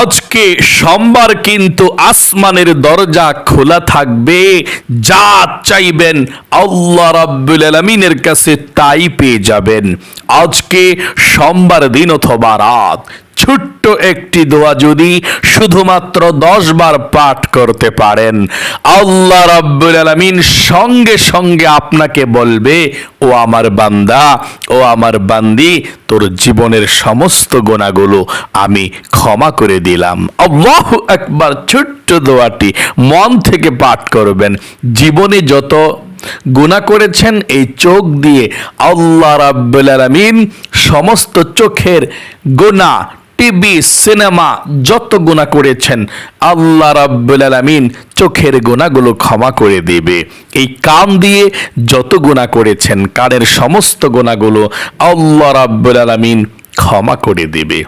আজকে সোমবার কিন্তু আসমানের দরজা খোলা থাকবে। যা চাইবেন আল্লাহ রাব্বুল আলমিনের কাছে তাই পেয়ে যাবেন। আজকে সোমবার দিন অথবা রাত ছোট্ট একটি দোয়া যদি শুধুমাত্র দশ বার পাঠ করতে পারেন, আল্লাহ রাব্বুল আলামিন সঙ্গে সঙ্গে আপনাকে বলবে, ও আমার বান্দা, ও আমার বান্দি, তোর জীবনের সমস্ত গোনাগুলো আমি ক্ষমা করে দিলাম। আল্লাহ একবার ছোট্ট দোয়াটি মন থেকে পাঠ করবেন। জীবনে যত গুণা করেছেন, এই চোখ দিয়ে আল্লাহ রাব্বুল আলামিন সমস্ত চোখের গুণা টিভি, সিনেমা যত গুণা করেছেন, আল্লাহ রাব্বুল আলামিন চোখের গুণাগুলো ক্ষমা করে দেবে। এই কান দিয়ে যত গুণা করেছেন কানের সমস্ত গুণাগুলো আল্লাহ রাব্বুল আলামিন ক্ষমা করে দেবে।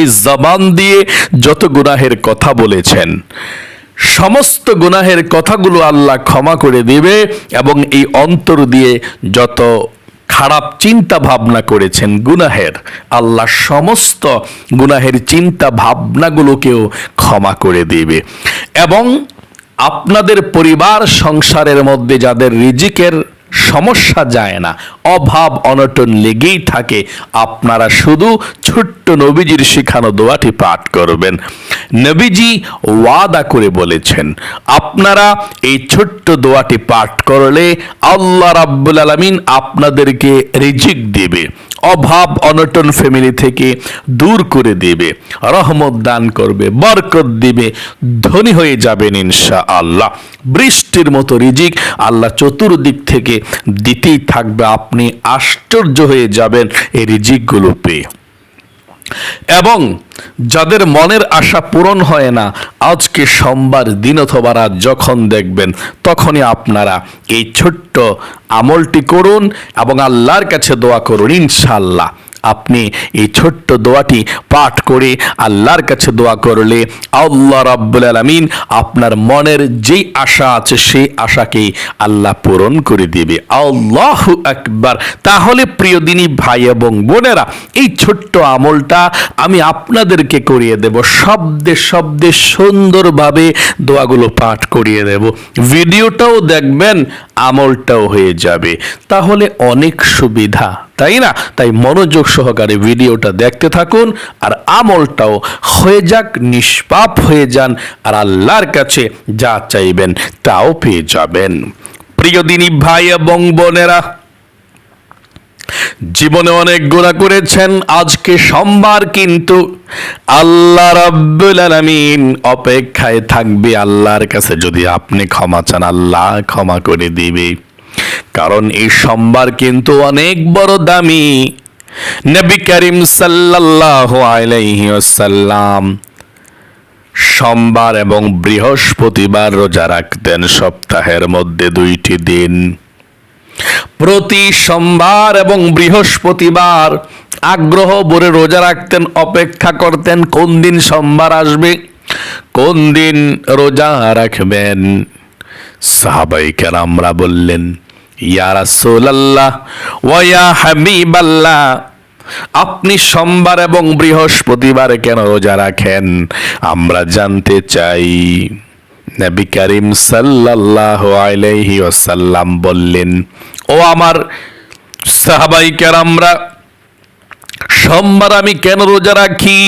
এই জবান দিয়ে যত গুনাহের কথা বলেছেন, সমস্ত গুনাহের কথাগুলো আল্লাহ ক্ষমা করে দিবে এবং এই অন্তর দিয়ে যত খারাপ চিন্তা ভাবনা করেছেন গুনাহের। আল্লাহ সমস্ত গুনাহের চিন্তা ভাবনাগুলোকেও ক্ষমা করে দেবে। এবং আপনাদের পরিবার, সংসারের মধ্যে যাদের রিজিকের সমস্যা যায় না। অভাব অনটন লেগেই থাকে। আপনারা শুধু ছোট্ট নবীজির শিখানো দোয়াটি পাঠ করবেন। নবীজি ওয়াদা করে বলেছেন, আপনারা এই ছোট্ট দোয়াটি পাঠ করলে আল্লাহ রাব্বুল আলামিন আপনাদেরকে রিজিক দেবে। অভাব অনটন ফ্যামিলি থেকে দূর করে দেবে, রহমত দান করবে, বরকত দিবে, ধনী হয়ে যাবেন ইনশা আল্লাহ বৃষ্টির মতো রিজিক আল্লাহ চতুর্দিক থেকে দিতেই থাকবে, আপনি আশ্চর্য হয়ে যাবেন এই রিজিকগুলো পেয়ে এবং যাদের মনের আশা পূরণ হয় না, আজকে সোমবার দিন অথবা রাত যখন দেখবেন, তখনই আপনারা এই ছোট্ট আমলটি করুন এবং আল্লাহর কাছে দোয়া করুন ইনশাল্লাহ আপনি এই ছোট্ট দোয়াটি পাঠ করে আল্লাহর কাছে দোয়া করলে আল্লাহ রাব্বুল আলামিন আপনার মনের যেই আশা আছে সেই আশাকে আল্লাহ পূরণ করে দেবে। আল্লাহ আকবার। তাহলে প্রিয় দিনী ভাই এবং বোনেরা, এই ছোট্ট আমলটা আমি আপনাদেরকে করিয়ে দেব। শব্দে শব্দে সুন্দরভাবে দোয়াগুলো পাঠ করিয়ে দেব। ভিডিওটাও দেখবেন আমলটাও হয়ে যাবে। তাহলে অনেক সুবিধা, তাই না? তাই মনোযোগ সহকারে ভিডিওটা দেখতে থাকুন আর আমলটাও হয়ে যাক, নিষ্পাপ হয়ে যান আর আল্লাহর কাছে যা চাইবেন তাও পেয়ে যাবেন। প্রিয় দিনী ভাই এবং বোনেরা জীবনে অনেক গোড়া করেছেন, আজকে সোমবার কিন্তু আল্লাহ রাব্বুল আলামিন অপেক্ষায় থাকবে আল্লাহর কাছে। যদি আপনি ক্ষমা চান, আল্লাহ ক্ষমা করে দিবে। কারণ এই সোমবার কিন্তু অনেক বড় দামি নবী করিম সাল্লাল্লাহু আলাইহি ওয়াসাল্লাম সোমবার এবং বৃহস্পতিবার রোজা রাখতেন সপ্তাহের মধ্যে দুইটি দিন। প্রতি সোমবার এবং বৃহস্পতিবার আগ্রহ ভরে রোজা রাখতেন, অপেক্ষা করতেন, কোন দিন সোমবার আসবে, কোন দিন রোজা রাখবেন। সাহাবাই আমরা বললেন ওয়া আপনি সোমবার এবং বৃহস্পতিবার কেন রোজা রাখেন? আমরা জানতে চাই। নবী করিম সাল্লাল্লাহু আলাইহি ওয়াসাল্লাম বললেন ও আমার সাহাবাই কেরামরা, সোমবার আমি কেন রোজা রাখি?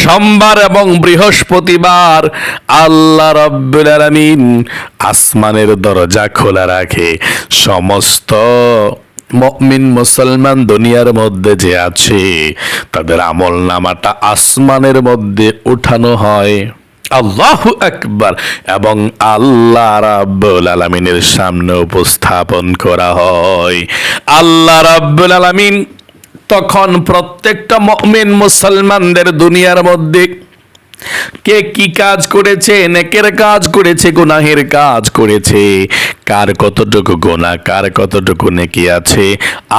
সোমবার এবং বৃহস্পতিবার আল্লাহ রব্বুল আলামিন আসমানের দরজা খোলা রাখে। সমস্ত মমিন মুসলমান দুনিয়ার মধ্যে যে আছে, তাদের আমল নামাটা আসমানের মধ্যে উঠানো হয়। আল্লাহ আকবার এবং আল্লাহ রাব্বুল আলামিনের সামনে উপস্থাপন করা হয়। আল্লাহ রাব্বুল আলামিন তখন প্রত্যেকটা মমিন মুসলমানদের দুনিয়ার মধ্যে কে কি কাজ করেছে, নেকের কাজ করেছে, গুনাহের কাজ করেছে? কার কতটুকু গোনা কার কতটুকু নেকি আছে?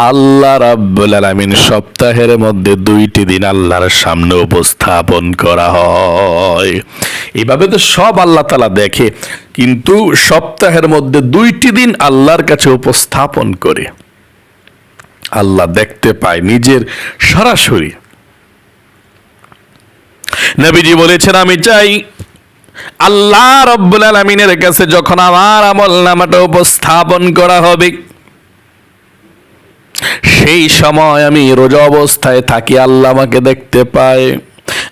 আল্লাহ রাব্বুল আলামিন সপ্তাহের মধ্যে দুইটি দিন আল্লাহর সামনে উপস্থাপন করা হয়। এভাবে তো সব আল্লাহ তালা দেখে, কিন্তু সপ্তাহের মধ্যে দুইটি দিন আল্লাহর কাছে উপস্থাপন করে। আল্লাহ দেখতে পায় নিজের সরাসরি। নবীজি বলেছেন, আমি চাই আল্লাহ রব্বুল আলমিনের কাছে যখন আমার আমল নামাটা উপস্থাপন করা হবে, সেই সময় আমি রোজা অবস্থায় থাকি, আল্লাহ আমাকে দেখতে পায়।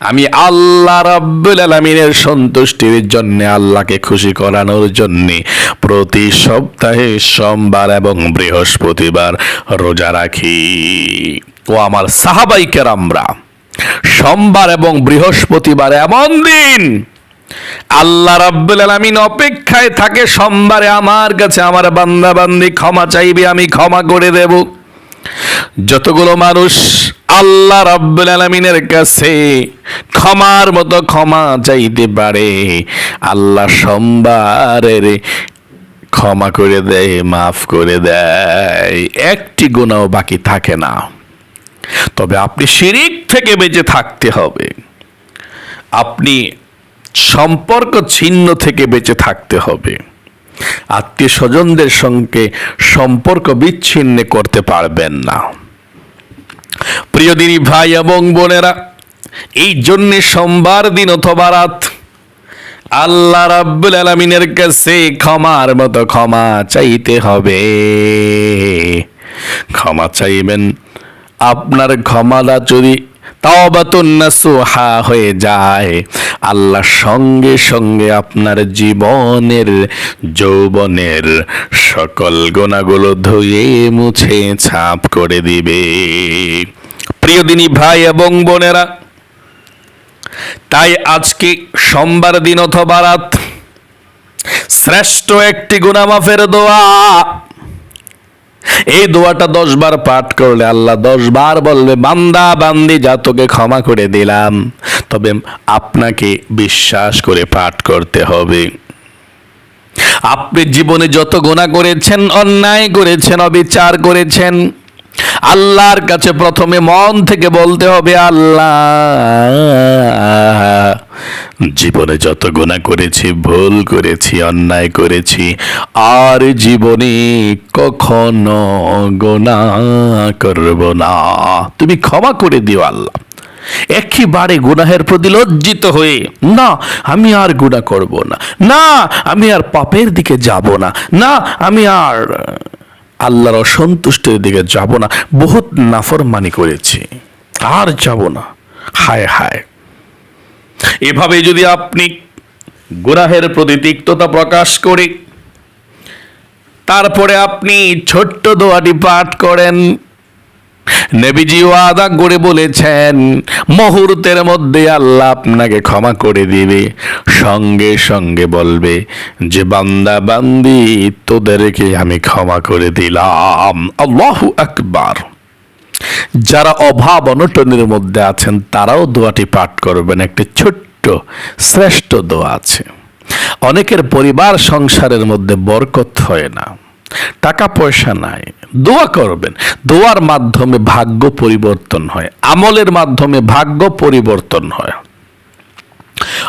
আমি আল্লাহ রাব্বুল আলামিনের সন্তুষ্টির জন্য, আল্লাহকে খুশি করানোর জন্য প্রতি সপ্তাহে সোমবার এবং বৃহস্পতিবার রোজা রাখি। ও আমার সাহাবাই কেরামরা সোমবার এবং বৃহস্পতিবার এমন দিন। আল্লাহ রাব্বুল আলামিন অপেক্ষায় থাকে, সোমবারে আমার কাছে আমার বান্দা বান্দি ক্ষমা চাইবে, আমি ক্ষমা করে দেব। যতগুলো মানুষ আল্লাহ রাব্বুল আলামিনের কাছে ক্ষমার মতো ক্ষমা চাইতে পারে, আল্লাহ সোমবারের ক্ষমা করে দেয়, মাফ করে দেয়, একটি গুণাও বাকি থাকে না। তবে আপনি শিরিক থেকে বেঁচে থাকতে হবে। আপনি সম্পর্ক ছিন্ন থেকে বেঁচে থাকতে হবে। আত্মীয় স্বজনদের সঙ্গে সম্পর্ক বিচ্ছিন্ন করতে পারবেন না। প্রিয় দিনী ভাই এবং বোনেরা, এই জন্যে সোমবার দিন অথবা রাত আল্লাহ রাব্বুল আলামিনের কাছে ক্ষমার মতো ক্ষমা চাইতে হবে। ক্ষমা চাইবেন আপনার ক্ষমাটা যদি তাওবাতুন নাসুহা হয়ে যায়, আল্লাহ সঙ্গে সঙ্গে আপনার জীবনের, যৌবনের সকল গোনাগুলো ধুয়ে মুছে ছাপ করে দিবে। প্রিয় দিনী ভাই এবং বোনেরা, তাই আজকে সোমবার দিন অথবা রাত শ্রেষ্ঠ একটি গুনামাফের দোয়া এই দোয়াটা দশ বার পাঠ করলে আল্লাহ দশ বার বলবে, বান্দা, বান্দি, যা তোকে ক্ষমা করে দিলাম, তবে আপনাকে বিশ্বাস করে পাঠ করতে হবে। আপনি জীবনে যত গোনা করেছেন, অন্যায় করেছেন, অবিচার করেছেন আল্লাহর কাছে প্রথমে মন থেকে বলতে হবে, আল্লাহ। জীবনে যত গুণা করেছি, ভুল করেছি, অন্যায় করেছি, আর জীবনে কখনো গোনা করব না। তুমি ক্ষমা করে দিও আল্লাহ। একই একেবারে গুনাহের প্রতি লজ্জিত হয়ে, না, আমি আর গুনাহ করব না। না, আমি আর পাপের দিকে যাব না। না, আমি আর আল্লাহর অসন্তুষ্টের দিকে যাব না, বহুত নাফরমানি করেছি। আর যাব না। হায় হায়। এভাবে যদি আপনি গুনাহের প্রতি তিক্ততা প্রকাশ করে, তারপরে আপনি ছোট্ট দোয়াটি পাঠ করেন নবীজি ওয়াদা করে বলেছেন, মুহূর্তের মধ্যে আল্লাহ আপনাকে ক্ষমা করে দিবে। সঙ্গে সঙ্গে বলবে যে, বান্দা বান্দি, তোদেরকে আমি ক্ষমা করে দিলাম। আল্লাহু আকবার। যারা অভাব অনটনের মধ্যে আছেন, তারাও দোয়াটি পাঠ করবেন। একটি ছোট্ট, শ্রেষ্ঠ দোয়া আছে। অনেকের পরিবার সংসারের মধ্যে বরকত হয় না। টাকা পয়সা নাই। দোয়া করবেন। দোয়ার মাধ্যমে ভাগ্য পরিবর্তন হয়। আমলের মাধ্যমে ভাগ্য পরিবর্তন হয়।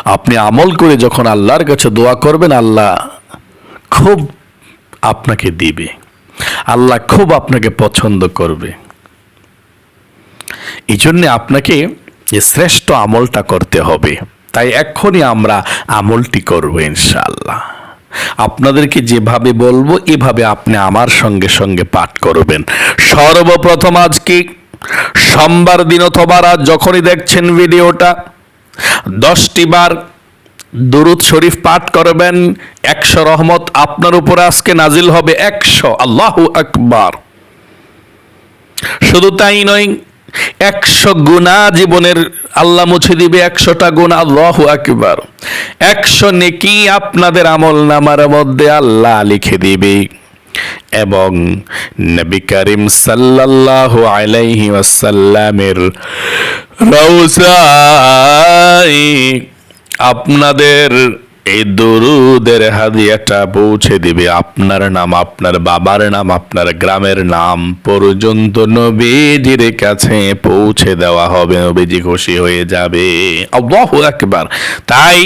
আপনি আমল করে যখন আল্লাহর কাছে দোয়া করবেন, আল্লাহ খুব আপনাকে দিবে। আল্লাহ খুব আপনাকে পছন্দ করবে। এই জন্যে আপনাকে শ্রেষ্ঠ আমলটা করতে হবে। তাই এক্ষুনি আমরা আমলটি করব ইনশাআল্লাহ। আপনাদেরকে যেভাবে বলব, এভাবে আপনি আমার সঙ্গে সঙ্গে পাঠ করবেন। সর্বপ্রথম আজকে সোমবার দিন অথবা রাত যখনই দেখছেন ভিডিওটা, দশটি বার দুরুদ শরীফ পাঠ করবেন, একশো রহমত আপনার উপর আজকে নাজিল হবে, একশো, আল্লাহু আকবার। শুধু তাই নয় একশো গুণা জীবনের আল্লাহ মুছে দিবে, একশোটা গুণা আল্লাহ আকবার। একশো নেকি আপনাদের আমল নামার মধ্যে আল্লাহ লিখে দিবে। এবং নবী করিম সাল্লাল্লাহু আলাইহি ওয়াসাল্লামের রওজায় আপনাদের এই দরুদের হাদিয়াটা পৌঁছে দিবে। আপনার নাম, আপনার বাবার নাম, আপনার গ্রামের নাম পর্যন্ত নবীজির কাছে পৌঁছে দেওয়া হবে। নবীজি খুশি হয়ে যাবে। আল্লাহু একবার তাই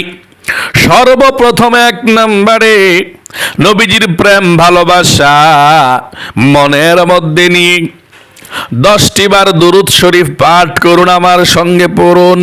সর্বপ্রথম এক নম্বরে নবীজির প্রেম, ভালোবাসা মনের মধ্যে নিয়ে দশটি বার দুরুদ শরীফ পাঠ করুন। আমার সঙ্গে পড়ুন।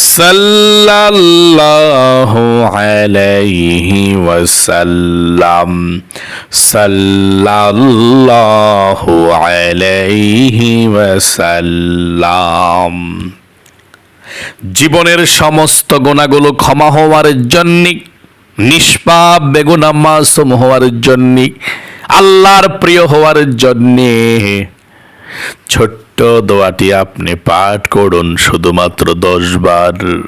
সাল্লাল্লাহু আলাইহি ওয়াসাল্লাম। সাল্লাল্লাহু আলাইহি ওয়াসাল্লাম। জীবনের সমস্ত গুণাগুলো ক্ষমা হওয়ার জন্য, নিষ্পাপ বেগুনা মাসুম হওয়ার জন্য, আল্লাহর প্রিয় হওয়ার জন্যে, ছোট্ট দোয়াটি আপনি পাঠ করুন শুধুমাত্র দশ বার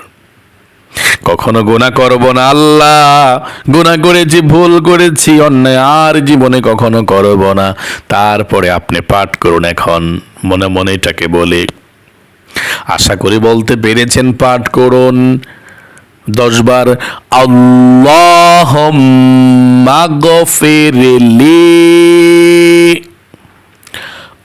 কখনো গুণা করব না আল্লাহ। গুণা করেছি, ভুল করেছি, অন্যায় আর জীবনে কখনো করব না। তারপরে আপনি পাঠ করুন এখন। মনে মনে এটাকে বলে। আশা করি বলতে পেরেছেন, পাঠ করুন দশবার। আল্লাহ মাগফিরলি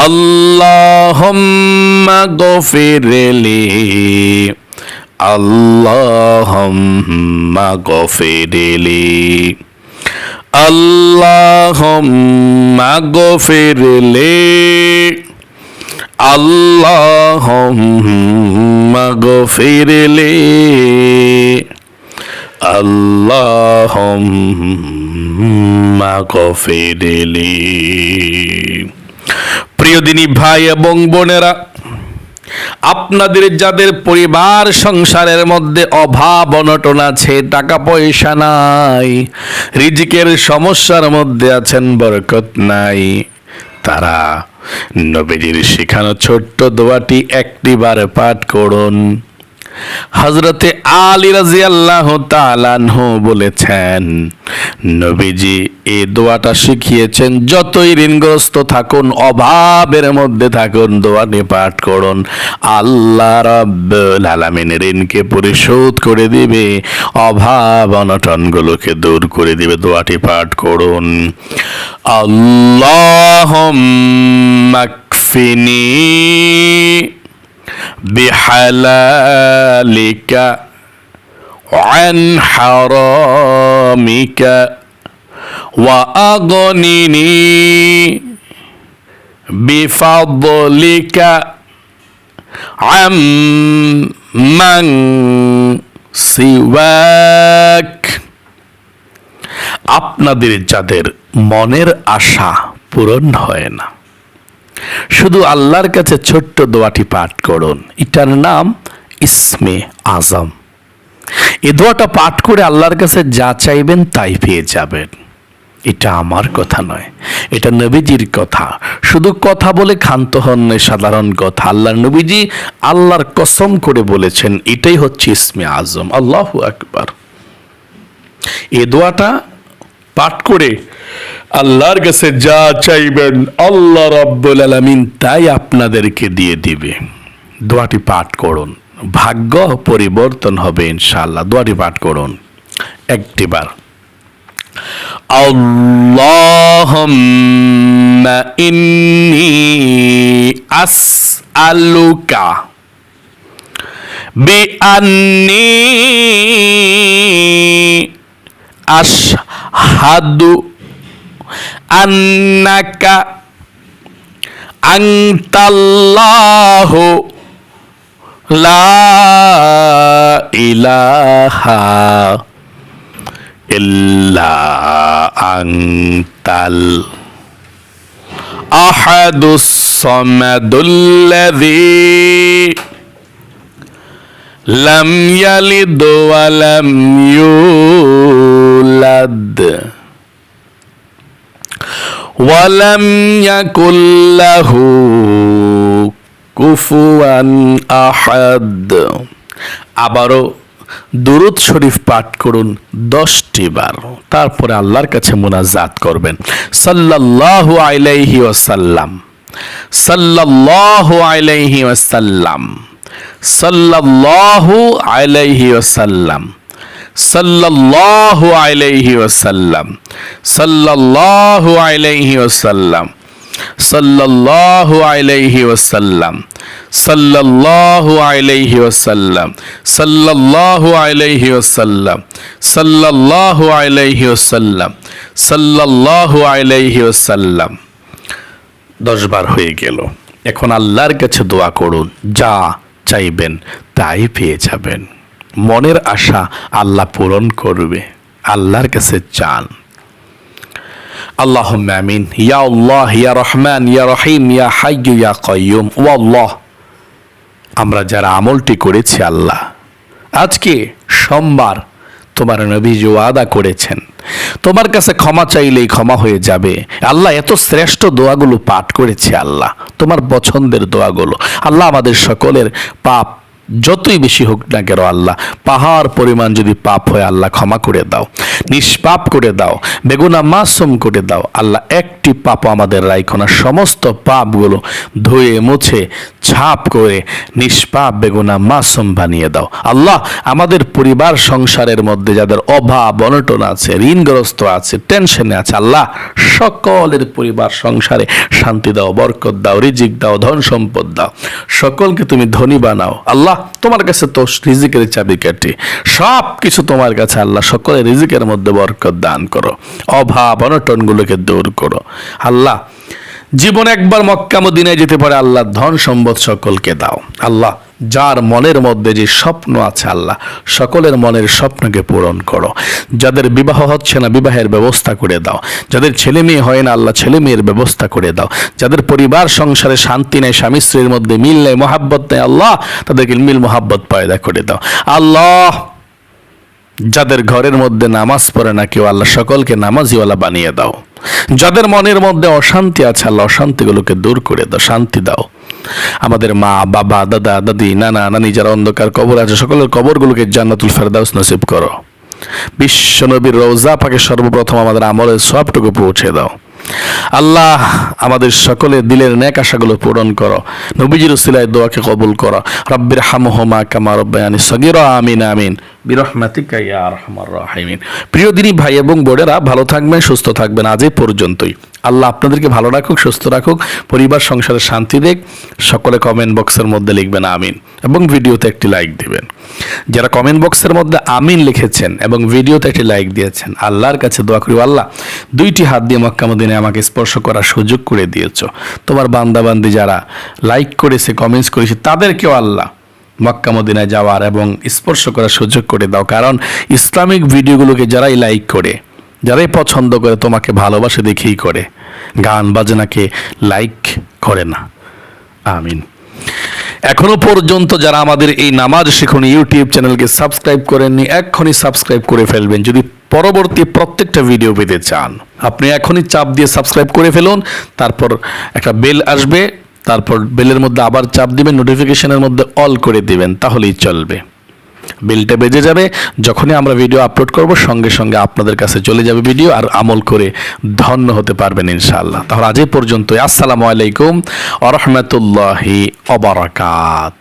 আল্লাহম্মা গফিরলি আল্লাহম্মা গফিরলি আল্লাহম্মা গফিরলি আল্লাহম্মা গফিরলি আল্লাহম্মা গফিরলি প্রিয়দিনী ভাই এবং বোনেরা, আপনাদের যাদের পরিবার সংসারের মধ্যে অভাব, অনটন আছে টাকা পয়সা নাই, রিজিকের সমস্যার মধ্যে আছেন, বরকত নাই, তারা নবীজির শেখানো ছোট্ট দোয়াটি একটিবার পাঠ করুন। হজরতে আলী রাজি আল্লাহ তালানহু বলেছেন, নবীজি এই দোয়াটা শিখিয়েছেন, যতই ঋণগ্রস্ত থাকুন, অভাবের মধ্যে থাকুন দোয়াটি পাঠ করুন। আল্লাহ রব্বুল আলামিন ঋণকে পরিশোধ করে দিবে, অভাব অনটনগুলোকে দূর করে দিবে। দোয়াটি পাঠ করুন। আল্লাহ মাকফিনী بحلالك عن حرامك وأغنني بفضلك عمن সিওয়াক আপনাদের যাদের মনের আশা পূরণ হয় না শুধু আল্লাহর কাছে ছোট্ট দোয়াটি পাঠ করুন। এটার নাম ইসমে আজম। এ দোয়াটা পাঠ করে আল্লাহর কাছে যা চাইবেন তাই পেয়ে যাবেন। এটা আমার কথা নয়, এটা নবীজির কথা। শুধু কথা বলে ক্ষান্ত হন সাধারণ কথা। আল্লাহর নবীজি আল্লাহর কসম করে বলেছেন, এটাই হচ্ছে ইসমে আজম। আল্লাহ আকবার। এ দোয়াটা পাঠ করে আল্লাহর কাছে যা চাইবেন আল্লাহ রব্বুল আলমিন তাই আপনাদেরকে দিয়ে দিবে দোয়াটি পাঠ করুন ভাগ্য পরিবর্তন হবে ইনশাআল্লাহ দোয়াটি পাঠ করুন একটিবার اللهم إني أسألك بأني أشهد أنك أنت الله لا إله إلا أنت أحد الصمد الذي لم يلد ولم يولد. ওয়ালাম ইয়াকুল্লাহু কুফুয়ান আহাদ। আবারও দুরুদ শরীফ পাঠ করুন দশটি বার। তারপরে আল্লাহর কাছে মোনাজাত করবেন। সাল্লাল্লাহু আলাইহি ওয়াসাল্লাম। সাল্লাল্লাহু আলাইহি ওয়াসাল্লাম। সাল্লাল্লাহু আলাইহি ওয়াসাল্লাম। সাল্লাল্লাহু আলাইহি ওয়াসাল্লাম। সাল্লাল্লাহু আলাইহি ওয়াসাল্লাম। সাল্লাল্লাহু আলাইহি ওয়াসাল্লাম। সাল্লাল্লাহু আলাইহি ওয়াসাল্লাম। সাল্লাল্লাহু আলাইহি ওয়াসাল্লাম। সাল্লাল্লাহু আলাইহি ওয়াসাল্লাম। সাল্লাল্লাহু আলাইহি ওয়াসাল্লাম। দশ বার হয়ে গেল। এখন আল্লাহর কাছে দোয়া করুন। যা চাইবেন তাই পেয়ে যাবেন। মনের আশা আল্লাহ পূরণ করবে, আল্লাহর কাছে চান। আল্লাহ আমিন। ইয়া আল্লাহ, ইয়া রহমান, ইয়া রহিম, ইয়া হাইয়ু ইয়া কয়ুম ও আল্লাহ, আমরা যারা আমলটি করেছি আল্লাহ, আজকে সোমবার তোমার নবী যে ওয়াদা করেছেন। তোমার কাছে ক্ষমা চাইলেই ক্ষমা হয়ে যাবে। আল্লাহ এত শ্রেষ্ঠ দোয়াগুলো পাঠ করেছে আল্লাহ, তোমার পছন্দের দোয়াগুলো। আল্লাহ আমাদের সকলের পাপ যতই বেশি হোক না কেন আল্লাহ, পাহাড় পরিমাণ যদি পাপ হয় আল্লাহ ক্ষমা করে দাও, নিষ্পাপ করে দাও, বেগুনা মাসুম করে দাও, আল্লাহ একটি পাপ আমাদের রাইখোনা সমস্ত পাপগুলো ধুয়ে মুছে, ছাপ করে নিষ্পাপ বেগুনা মাসুম বানিয়ে দাও। আল্লাহ আমাদের পরিবার সংসারের মধ্যে যাদের অভাব, অনটন আছে, ঋণগ্রস্ত আছে, টেনশনে আছে, আল্লাহ সকলের পরিবার সংসারে শান্তি দাও, বরকত দাও, রিজিক দাও, ধন সম্পদ দাও। সকলকে তুমি ধনী বানাও। আল্লাহ তোমার কাছে তো রিজিকের চাবিকাঠি সব কিছু তোমার কাছে আল্লাহ সকলে রিজিকের মধ্যে বরকত দান করো। অভাব অনটনগুলোকে দূর করো। আল্লাহ জীবন একবার মক্কা মদিনায় যেতে পারে, আল্লাহ ধন সম্পদ সকলকে দাও। আল্লাহ, যার মনের মধ্যে যে স্বপ্ন আছে আল্লাহ, সকলের মনের স্বপ্নকে পূরণ করো। যাদের বিবাহ হচ্ছে না, বিবাহের ব্যবস্থা করে দাও। যাদের ছেলে মেয়ে হয় না, আল্লাহ ছেলে মেয়ের ব্যবস্থা করে দাও। যাদের পরিবার, সংসারে শান্তি নেই, স্বামী স্ত্রীর মধ্যে মিল নেই, মহাব্বত নেই, আল্লাহ তাদেরকে মিল মহাব্বত পয়দা করে দাও। আল্লাহ যাদের ঘরের মধ্যে নামাজ পড়ে না কেউ, আল্লাহ সকলকে নামাজিওয়ালা বানিয়ে দাও। যাদের মনের মধ্যে অশান্তি আছে, আল্লাহ অশান্তিগুলোকে দূর করে দাও, শান্তি দাও। আমাদের মা, বাবা, দাদা, দাদি, নানা, নানি যারা অন্ধকার কবর আছে, সকলের কবরগুলোকে জান্নাতুল ফেরদাউস নসিব করো। বিশ্ব নবীর রোজা পাকে সর্বপ্রথম আমাদের আমলের সবটুকু পৌঁছে দাও। আল্লাহ আমাদের সকলে দিলের ন্যাক আশাগুলো পূরণ করো। নবীজির উসিলায় দোয়াকে কবুল করো। রব্বির হামহমা কামা রব্বায়ানি সগির, আমিন আমিন। প্রিয় দিনী ভাই এবং বোনেরা, ভালো থাকবেন, সুস্থ থাকবেন আজ পর্যন্তই। আল্লাহ আপনাদেরকে ভালো রাখুক, সুস্থ রাখুক, পরিবার সংসারে শান্তি দেখ। সকলে কমেন্ট বক্সের মধ্যে লিখবেন আমিন এবং ভিডিওতে একটি লাইক দিবেন। যারা কমেন্ট বক্সের মধ্যে আমিন লিখেছেন এবং ভিডিওতে একটি লাইক দিয়েছেন, আল্লাহর কাছে দোয়া করি, আল্লাহ দুইটি হাত দিয়ে মক্কামদিনে আমাকে স্পর্শ করার সুযোগ করে দিয়েছ। তোমার বান্দাবান্দি যারা লাইক করেছে কমেন্টস করেছে, তাদেরকেও আল্লাহ মক্কা মদিনায় যাওয়ার এবং স্পর্শ করার সুযোগ করে দাও। কারণ ইসলামিক ভিডিওগুলোকে যারাই লাইক করে, যারাই পছন্দ করে, তোমাকে ভালোবাসে দেখেই করে। গান বাজনাকে লাইক করে না। আমিন। এখনও পর্যন্ত যারা আমাদের এই নামাজ শিখুন, ইউটিউব চ্যানেলকে সাবস্ক্রাইব করেননি, এক্ষুনি সাবস্ক্রাইব করে ফেলবেন। যদি পরবর্তী প্রত্যেকটা ভিডিও পেতে চান, আপনি এখনই চাপ দিয়ে সাবস্ক্রাইব করে ফেলুন, তারপর একটা বেল আসবে তারপর বেলের মধ্যে আবার চাপ দিবেন নোটিফিকেশনের মধ্যে অল করে দিবেন, তাহলেই চলবে। বেলটা বেজে যাবে, যখনই আমরা ভিডিও আপলোড করব, সঙ্গে সঙ্গে আপনাদের কাছে চলে যাবে ভিডিও আর আমল করে ধন্য হতে পারবেন ইনশাআল্লাহ। তাহলে আজ পর্যন্ত আসসালামু আলাইকুম আ রহমতুল্লাহি অবরাকাত